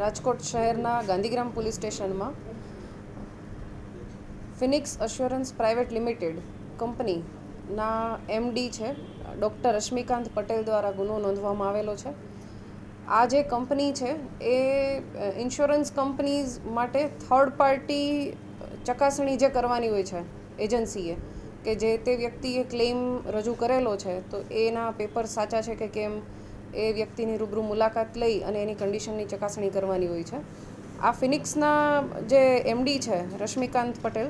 રાજકોટ શહેરના ગાંધીગ્રામ પોલીસ સ્ટેશનમાં Phoenix assurance private limited કંપનીના એમડી છે, ડૉક્ટર રશ્મિકાંત પટેલ દ્વારા ગુનો નોંધવામાં આવેલો છે. આ જે કંપની છે, એ ઇન્સ્યોરન્સ કંપનીઝ માટે થર્ડ પાર્ટી ચકાસણી જે કરવાની હોય છે એજન્સીએ કે જે તે વ્યક્તિએ ક્લેમ રજૂ કરેલો છે, તો એના પેપર સાચા છે કે કેમ? એ વ્યક્તિની રૂબરૂ મુલાકાત લઈ અને એની કન્ડિશનની ચકાસણી કરવાની હોય છે. આ ફિનિક્સના જે એમડી છે, રશ્મિકાંત પટેલ,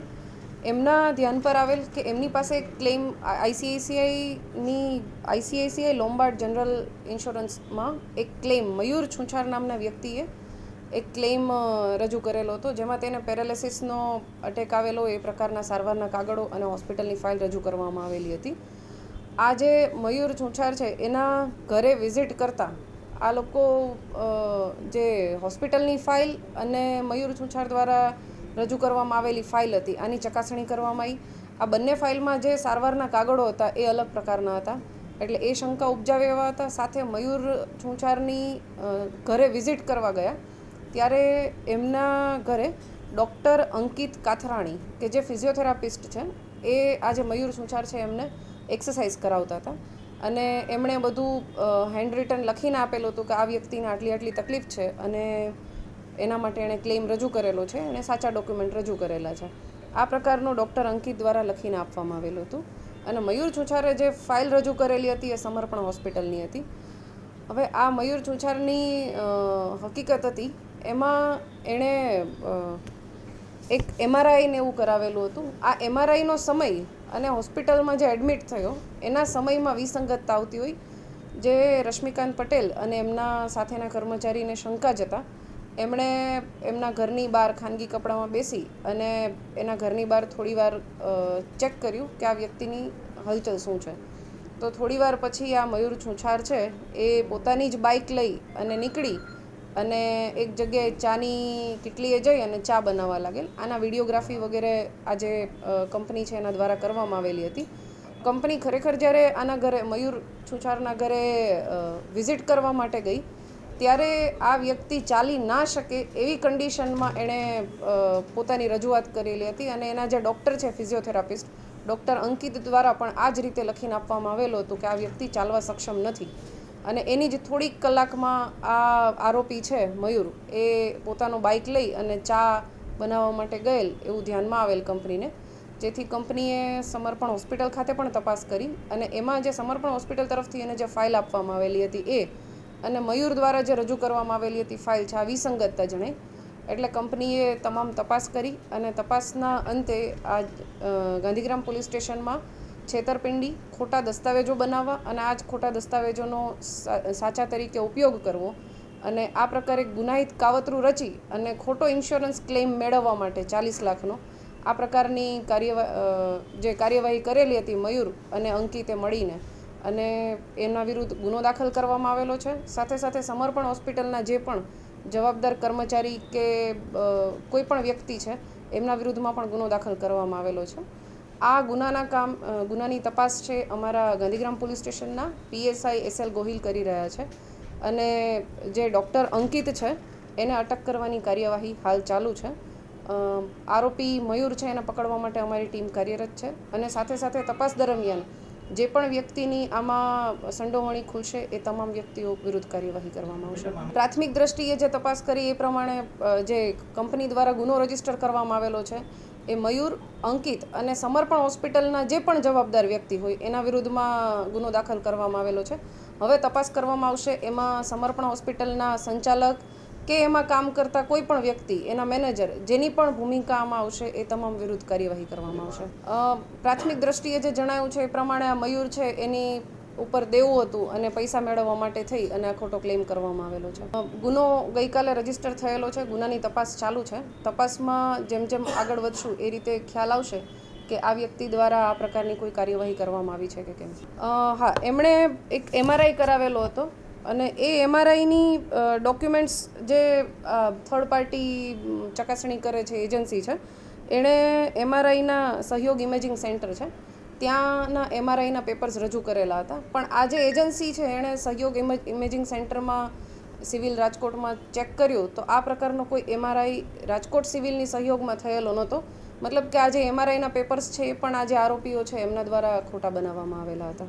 એમના ધ્યાન પર આવેલ કે એમની પાસે ક્લેમ આઈસીઆઈસીઆઈની આઈસીઆઈસીઆઈ લોમ્બાર્ડ જનરલ ઇન્સ્યોરન્સમાં એક ક્લેમ, મયુર છુંછાર નામના વ્યક્તિએ એક ક્લેમ રજૂ કરેલો હતો, જેમાં તેને પેરાલિસિસનો અટેક આવેલો, એ પ્રકારના સારવારના કાગળો અને હોસ્પિટલની ફાઇલ રજૂ કરવામાં આવેલી હતી. આ જે મયુર છુંછાર છે, એના ઘરે વિઝિટ કરતાં આ લોકો જે હોસ્પિટલની ફાઇલ અને મયુર છુંછાર દ્વારા રજૂ કરવામાં આવેલી ફાઇલ હતી, આની ચકાસણી કરવામાં આવી. આ બંને ફાઇલમાં જે સારવારના કાગળો હતા, એ અલગ પ્રકારના હતા. એટલે એ શંકા ઉપજાવે એવા હતા. સાથે મયુર છુંછારની ઘરે વિઝિટ કરવા ગયા. ત્યારે એમના ઘરે ડૉક્ટર અંકિત કાથરાણી, કે જે ફિઝિયોથેરાપિસ્ટ છે, એ આ જે મયુર છુંછાર છે એમને એક્સરસાઇઝ કરાવતા હતા. અને એમણે બધું હેન્ડ રિટન લખીને આપેલું હતું કે આ વ્યક્તિને આટલી આટલી તકલીફ છે અને એના માટે એણે ક્લેમ રજૂ કરેલો છે, એણે સાચા ડોક્યુમેન્ટ રજૂ કરેલા છે. આ પ્રકારનું ડૉક્ટર અંકિત દ્વારા લખીને આપવામાં આવેલું હતું. અને મયુર છુંછારે જે ફાઇલ રજૂ કરેલી હતી એ સમર્પણ હોસ્પિટલની હતી. હવે આ મયુર છુંછારની હકીકત હતી, એમાં એણે એક એમઆરઆઈને એવું કરાવેલું હતું. આ એમઆરઆઈનો સમય અને હોસ્પિટલમાં જે એડમિટ થયો, એના સમયમાં વિસંગતતા આવતી હોય, જે રશ્મિકાંત પટેલ અને એમના સાથેના કર્મચારીને શંકા જતા એમણે એમના ઘરની બહાર ખાનગી કપડામાં બેસી અને એના ઘરની બહાર થોડીવાર ચેક કર્યું કે આ વ્યક્તિની હલચલ શું છે. તો થોડીવાર પછી આ મયુર છુંછાર છે, એ પોતાની જ બાઇક લઈ અને નીકળી અને એક જગ્યાએ ચાની કિટલીએ જઈ અને ચા બનાવવા લાગેલ. આના વિડીયોગ્રાફી વગેરે આ જે કંપની છે એના દ્વારા કરવામાં આવેલી હતી. કંપની ખરેખર જ્યારે આના ઘરે, મયુર છુછારના ઘરે વિઝિટ કરવા માટે ગઈ, ત્યારે આ વ્યક્તિ ચાલી ના શકે એવી કન્ડિશનમાં એણે પોતાની રજૂઆત કરેલી હતી અને એના જે ડૉક્ટર છે, ફિઝિયોથેરાપિસ્ટ, ડૉક્ટર અંકિત દ્વારા પણ આ જ રીતે લખીને આપવામાં આવેલું હતું કે આ વ્યક્તિ ચાલવા સક્ષમ નથી. અને એની જ થોડીક કલાકમાં આ આરોપી છે, મયુર, એ પોતાનું બાઇક લઈ અને ચા બનાવવા માટે ગયેલ એવું ધ્યાનમાં આવેલ કંપનીને, જેથી કંપનીએ સમર્પણ હોસ્પિટલ ખાતે પણ તપાસ કરી અને એમાં જે સમર્પણ હોસ્પિટલ તરફથી એને જે ફાઇલ આપવામાં આવેલી હતી એ અને મયુર દ્વારા જે રજૂ કરવામાં આવેલી હતી ફાઇલ છે, આ વિસંગતતા જણાઈ એટલે કંપનીએ તમામ તપાસ કરી અને તપાસના અંતે આ ગાંધીગ્રામ પોલીસ સ્ટેશનમાં છેતરપિંડી, ખોટા દસ્તાવેજો બનાવવા અને આ જ ખોટા દસ્તાવેજોનો સાચા તરીકે ઉપયોગ કરવો અને આ પ્રકારે ગુનાહિત કાવતરું રચી અને ખોટો ઇન્સ્યોરન્સ ક્લેમ મેળવવા માટે ચાલીસ લાખનો આ પ્રકારની કાર્યવા જે કાર્યવાહી કરેલી હતી મયુર અને અંકિતે મળીને અને એમના વિરુદ્ધ ગુનો દાખલ કરવામાં આવેલો છે. સાથે સાથે સમર્પણ હોસ્પિટલના જે પણ જવાબદાર કર્મચારી કે કોઈ પણ વ્યક્તિ છે, એમના વિરુદ્ધમાં પણ ગુનો દાખલ કરવામાં આવેલો છે. આ ગુનાના કામ ગુનાની તપાસ છે અમારા ગાંધીગ્રામ પોલીસ સ્ટેશનના. પીએસઆઈ એસએલ ગોહિલ કરી રહ્યા છે. અને જે ડૉક્ટર અંકિત છે એને અટક કરવાની કાર્યવાહી હાલ ચાલુ છે. આરોપી મયુર છે એને પકડવા માટે અમારી ટીમ કાર્યરત છે. અને સાથે સાથે તપાસ દરમિયાન જે પણ વ્યક્તિની આમાં સંડોવણી ખુલશે એ તમામ વ્યક્તિઓ વિરુદ્ધ કાર્યવાહી કરવામાં આવશે. પ્રાથમિક દ્રષ્ટિએ જે તપાસ કરી એ પ્રમાણે જે કંપની દ્વારા ગુનો રજિસ્ટર કરવામાં આવેલો છે એ મયુર, અંકિત અને સમર્પણ હોસ્પિટલના જે પણ જવાબદાર વ્યક્તિ હોય, એના વિરુદ્ધમાં ગુનો દાખલ કરવામાં આવેલો છે. હવે તપાસ કરવામાં આવશે. એમાં સમર્પણ હોસ્પિટલના સંચાલક કે એમાં કામ કરતા કોઈ પણ વ્યક્તિ, એના મેનેજર, જેની પણ ભૂમિકા આમાં આવશે, એ તમામ વિરુદ્ધ કાર્યવાહી કરવામાં આવશે. પ્રાથમિક દ્રષ્ટિએ જે જણાયું છે એ પ્રમાણે આ મયુર છે, એની ઉપર દેવું હતું અને પૈસા મેળવવા માટે થઈ અને આ ખોટો ક્લેમ કરવામાં આવેલો છે. ગુનો ગઈકાલે રજિસ્ટર થયેલો છે. ગુનાની તપાસ ચાલુ છે. તપાસમાં જેમ જેમ આગળ વધશું એ રીતે ખ્યાલ આવશે કે આ વ્યક્તિ દ્વારા આ પ્રકારની કોઈ કાર્યવાહી કરવામાં આવી છે કે કેમ હા, એમણે એક એમઆરઆઈ કરાવેલો હતો અને એ એમઆરઆઈની ડોક્યુમેન્ટ્સ જે થર્ડ પાર્ટી ચકાસણી કરે છે એજન્સી છે, એણે એમઆરઆઈના સહયોગ ઇમેજિંગ સેન્ટર છે. ત્યાંના એમઆરઆઈના પેપર્સ રજૂ કરેલા હતા. પણ આ જે એજન્સી છે, એણે સહયોગ ઇમેજિંગ સેન્ટરમાં સિવિલ રાજકોટમાં ચેક કર્યું તો આ પ્રકારનો કોઈ એમઆરઆઈ રાજકોટ સિવિલની સહયોગમાં થયેલો નહોતો. મતલબ કે આ જે એમઆરઆઈના પેપર્સ છે, એ પણ આ જે આરોપીઓ છે, એમના દ્વારા ખોટા બનાવવામાં આવેલા હતા.